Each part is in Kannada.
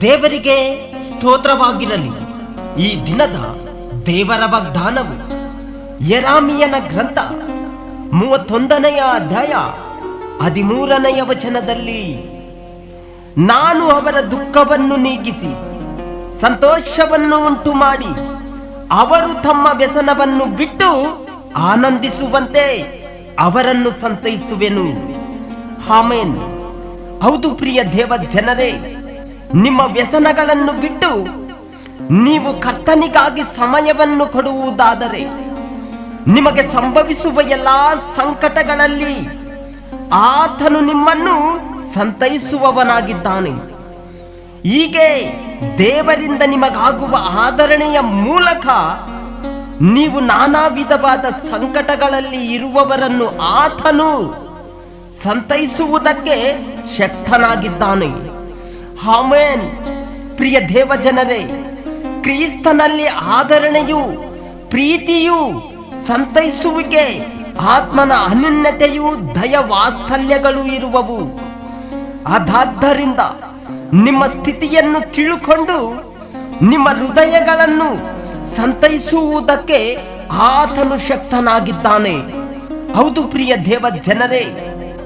ದೇವರಿಗೆ ಸ್ತೋತ್ರವಾಗಿರಲಿ. ಈ ದಿನದ ದೇವರ ವಾಗ್ದಾನವು ಯರಾಮಿಯನ ಗ್ರಂಥ ಮೂವತ್ತೊಂದನೆಯ ಅಧ್ಯಾಯ ಹದಿಮೂರನೆಯ ವಚನದಲ್ಲಿ, ನಾನು ಅವರ ದುಃಖವನ್ನು ನೀಗಿಸಿ ಸಂತೋಷವನ್ನು ಉಂಟು ಮಾಡಿ ಅವರು ತಮ್ಮ ವ್ಯಸನವನ್ನು ಬಿಟ್ಟು ಆನಂದಿಸುವಂತೆ ಅವರನ್ನು ಸಂತೈಸುವೆನು. ಹಾಮೇನ್ ಹೌದು ಪ್ರಿಯ ದೇವ ಜನರೇ ನಿಮ್ಮ ವ್ಯಸನಗಳನ್ನು ಬಿಟ್ಟು ನೀವು ಕರ್ತನಿಗಾಗಿ ಸಮಯವನ್ನು ಕೊಡುವುದಾದರೆ, ನಿಮಗೆ ಸಂಭವಿಸುವ ಎಲ್ಲಾ ಸಂಕಟಗಳಲ್ಲಿ ಆತನು ನಿಮ್ಮನ್ನು ಸಂತೈಸುವವನಾಗಿದ್ದಾನೆ. ಹೀಗೆ ದೇವರಿಂದ ನಿಮಗಾಗುವ ಆಧರಣೆಯ ಮೂಲಕ ನೀವು ನಾನಾ ವಿಧವಾದ ಸಂಕಟಗಳಲ್ಲಿ ಇರುವವರನ್ನು ಆತನು ಸಂತೈಸುವುದಕ್ಕೆ ಶಕ್ತನಾಗಿದ್ದಾನೆ. ಹಾಮೇನ್ ಪ್ರಿಯ ದೇವ ಜನರೇ ಕ್ರಿಸ್ತನಲ್ಲಿ ಆದರಣೆಯು ಪ್ರೀತಿಯು ಸಂತೈಸುವಿಕೆ, ಆತ್ಮನ ಅನ್ಯೂನ್ಯತೆಯು ದಯ ವಾತ್ಸಲ್ಯಗಳು ಇರುವವು. ಅದಾದ್ದರಿಂದ ನಿಮ್ಮ ಸ್ಥಿತಿಯನ್ನು ತಿಳುಕೊಂಡು ನಿಮ್ಮ ಹೃದಯಗಳನ್ನು ಸಂತೈಸುವುದಕ್ಕೆ ಆತನು ಶಕ್ತನಾಗಿದ್ದಾನೆ. ಹೌದು ಪ್ರಿಯ ದೇವ ಜನರೇ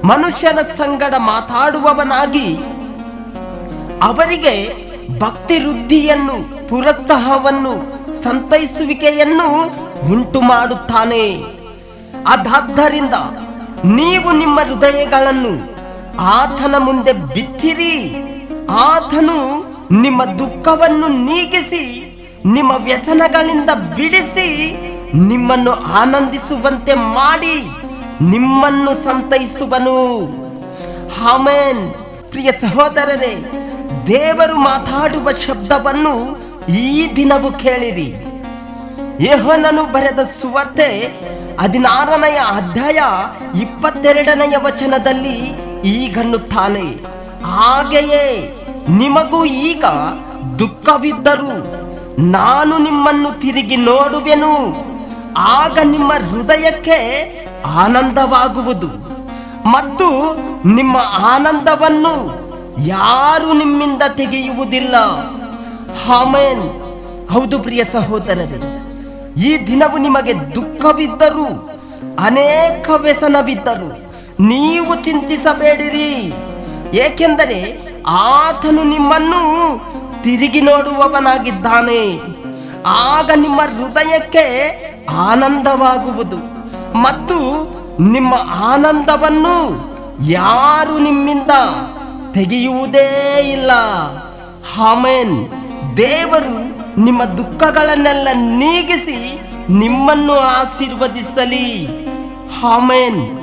ಮನುಷ್ಯನ ಸಂಗಡ ಮಾತಾಡುವವನಾಗಿ ಅವರಿಗೆ ಭಕ್ತಿ ವೃದ್ಧಿಯನ್ನು ಪುರತ್ಸಾಹವನ್ನು ಸಂತೈಸುವಿಕೆಯನ್ನು ಉಂಟು ಮಾಡುತ್ತಾನೆ ಅದಾದ್ದರಿಂದ ನೀವು ನಿಮ್ಮ ಹೃದಯಗಳನ್ನು ಆತನ ಮುಂದೆ ಬಿಚ್ಚಿರಿ. ಆತನು ನಿಮ್ಮ ದುಃಖವನ್ನು ನೀಗಿಸಿ ನಿಮ್ಮ ವ್ಯಸನಗಳಿಂದ ಬಿಡಿಸಿ ನಿಮ್ಮನ್ನು ಆನಂದಿಸುವಂತೆ ಮಾಡಿ ನಿಮ್ಮನ್ನು ಸಂತೈಸುವನು. ಹಾಮೇನ್ ಪ್ರಿಯ ಸಹೋದರರೇ, ದೇವರು ಮಾತಾಡುವ ಶಬ್ದವನ್ನು ಈ ದಿನವೂ ಕೇಳಿರಿ. ಯೆಹೋವನನು ಬರೆದ ಸುವರ್ತೆ ಹದಿನಾರನೆಯ ಅಧ್ಯಾಯ ಇಪ್ಪತ್ತೆರಡನೆಯ ವಚನದಲ್ಲಿ ಈಗನ್ನುತ್ತಾನೆ ಹಾಗೆಯೇ ನಿಮಗೂ ಈಗ ದುಃಖವಿದ್ದರೂ ನಾನು ನಿಮ್ಮನ್ನು ತಿರುಗಿ ನೋಡುವೆನು. ಆಗ ನಿಮ್ಮ ಹೃದಯಕ್ಕೆ ಆನಂದವಾಗುವುದು. ಮತ್ತು ನಿಮ್ಮ ಆನಂದವನ್ನು ಯಾರು ನಿಮ್ಮಿಂದ ತೆಗೆಯುವುದಿಲ್ಲ. ಹಾಮೇನ್ ಹೌದು ಪ್ರಿಯ ಸಹೋದರರೇ, ಈ ದಿನವು ನಿಮಗೆ ದುಃಖವಿದ್ದರೂ, ಅನೇಕ ವ್ಯಸನವಿದ್ದರು ನೀವು ಚಿಂತಿಸಬೇಡಿರಿ. ಏಕೆಂದರೆ ಆತನು ನಿಮ್ಮನ್ನು ತಿರುಗಿ ನೋಡುವವನಾಗಿದ್ದಾನೆ. ಆಗ ನಿಮ್ಮ ಹೃದಯಕ್ಕೆ ಆನಂದವಾಗುವುದು ಮತ್ತು ನಿಮ್ಮ ಆನಂದವನ್ನು ಯಾರು ನಿಮ್ಮಿಂದ ತೆಗೆಯುವುದೇ ಇಲ್ಲ. ಹಾಮೇನ್ ದೇವರು ನಿಮ್ಮ ದುಃಖಗಳನ್ನೆಲ್ಲ ನೀಗಿಸಿ ನಿಮ್ಮನ್ನು ಆಶೀರ್ವದಿಸಲಿ. ಹಾಮೇನ್